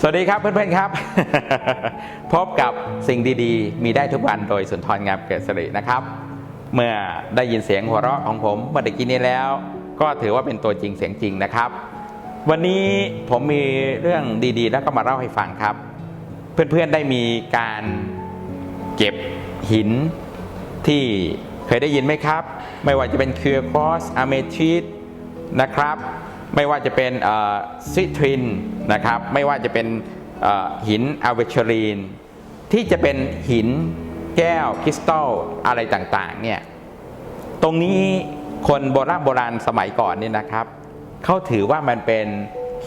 สวัสดีครับเพื่อนๆครับ พบกับสิ่งดีๆ มีได้ทุกวันโดยสุนทรงามเกิดสิรินะครับ เมื่อได้ยินเสียงหัวเราะของผมเมื่อตะกี้นี้แล้ว ก็ถือว่าเป็นตัวจริงเสียงจริงนะครับ วันนี้ผมมีเรื่องดีๆ แล้วก็มาเล่าให้ฟังครับ เพื่อนๆได้มีการเก็บหินที่เคยได้ยินไหมครับ ไม่ว่าจะเป็นเครือคอสอะเมทิสนะครับ ไม่ว่าจะเป็นซิทรินนะครับไม่ว่าจะเป็นหินอัลเวชรีน ที่จะเป็นหินแก้วคริสตัลอะไรต่างๆเนี่ยตรงนี้คนโบราณโบราณสมัยก่อนเนี่ยนะครับเขาถือว่ามันเป็น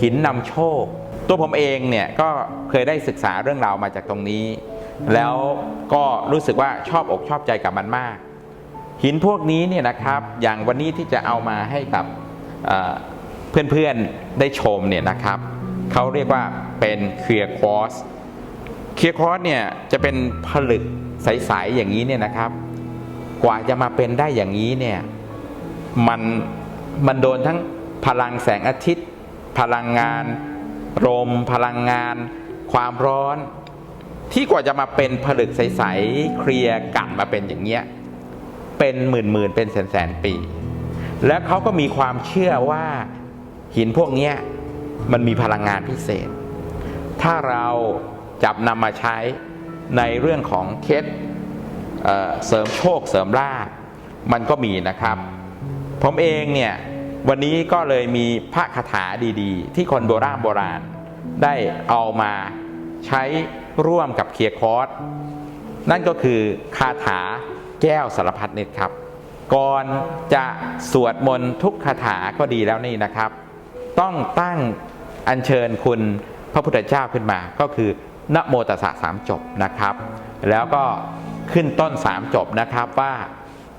หินนำโชค ตัวผมเองเนี่ยก็เคยได้ศึกษาเรื่องราวมาจากตรงนี้ แล้วก็รู้สึกว่าชอบอกชอบใจกับมันมาก หินพวกนี้เนี่ยนะครับอย่างวันนี้ที่จะเอามาให้กับ เพื่อนๆได้ชมเนี่ยนะครับเขาเรียกว่าเป็นเคลียร์คอสเคลียร์คอสเนี่ยจะเป็นผลึกใสๆอย่างนี้เนี่ยนะครับ กว่าจะมาเป็นได้อย่างนี้เนี่ยมันมันโดนทั้งพลังแสงอาทิตย์ พลังงานลมพลังงาน ความร้อน ที่กว่าจะมาเป็นผลึกใสๆเคลียร์กัดมาเป็นอย่างเงี้ยเป็นหมื่นหมื่นๆเป็นแสนแสนๆปี แล้วเขาก็มีความเชื่อว่า หินพวกนี้มันมีพลังงานพิเศษ ถ้าเราจับนำมาใช้ในเรื่องของเคสเเสริมโชคเสริมลาภมันก็มีนะครับ ผมเองเนี่ยวันนี้ก็เลยมีพระคาถาดีๆ ที่คนโบราณโบราณได้เอามาใช้ร่วมกับเคียร์คอร์สนั่นก็คือคาถาแก้วสารพัดนึกครับ ก่อนจะสวดมนต์ทุกคาถาก็ดีแล้วนี่นะครับ ต้องตั้งอัญเชิญคุณพระพุทธเจ้าขึ้นมา ก็คือนะโมตัสสะสามจบนะครับ แล้วก็ขึ้นต้นสามจบนะครับว่า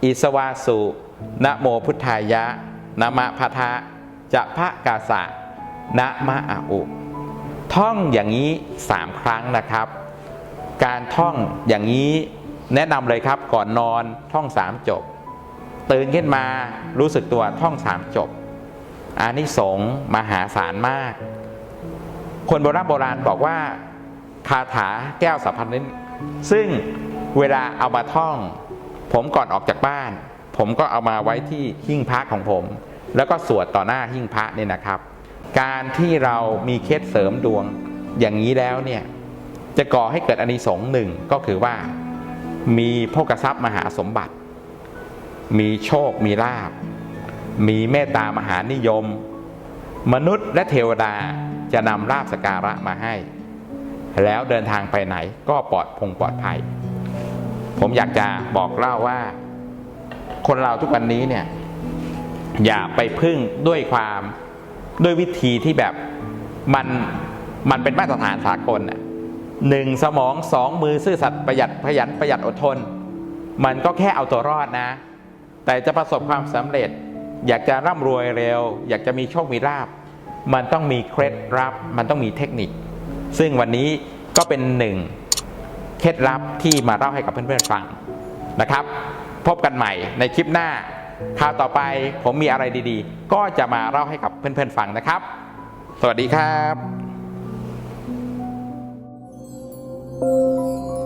อิสวาสุนะโมพุทธายะนะมะพะทะจะพระกาสะนะมะอาอุ ท่องอย่างนี้สามครั้งนะครับ การท่องอย่างนี้แนะนำเลยครับก่อนนอนท่องสามจบ ตื่นขึ้นมารู้สึกตัวท่องสามจบ อานิสงส์มหาศาลมาก คนโบราณโบราณบอกว่าคาถาแก้วสัพพันนิซึ่งเวลาเอามาท่อง ผมก่อนออกจากบ้าน ผมก็เอามาไว้ที่หิ้งพระของผม แล้วก็สวดต่อหน้าหิ้งพระเนี่ยนะครับ การที่เรามีเคสเสริมดวงอย่างนี้แล้วเนี่ยจะก่อให้เกิดอานิสงส์หนึ่งก็คือว่ามีโภกทรัพย์มหาสมบัติ มีโชคมีลาบ มีเมตตามหานิยม มนุษย์และเทวดาจะนำลาบสการะมาให้ แล้วเดินทางไปไหนก็ปลอดพงปลอดภัย ผมอยากจะบอกเล่าว่า คนเราทุกวันนี้เนี่ย อย่าไปพึ่งด้วยความด้วยวิธีที่แบบมันมันเป็นมาตรฐานสากลน่ะหนึ่งสมองสองมือซื่อสัตย์ประหยัดขยันประหยัดอดทน มันก็แค่เอาตัวรอดนะ แต่จะประสบความสำเร็จ อยากจะร่ำรวยเร็ว อยากจะมีโชคมีลาบ มันต้องมีเคล็ดลับ มันต้องมีเทคนิค ซึ่งวันนี้ก็เป็นหนึ่งเคล็ดลับที่มาเล่าให้กับเพื่อนๆฟังนะครับ พบกันใหม่ในคลิปหน้าคราวต่อไปผมมีอะไรดีๆ ก็จะมาเล่าให้กับเพื่อนๆฟังนะครับ สวัสดีครับ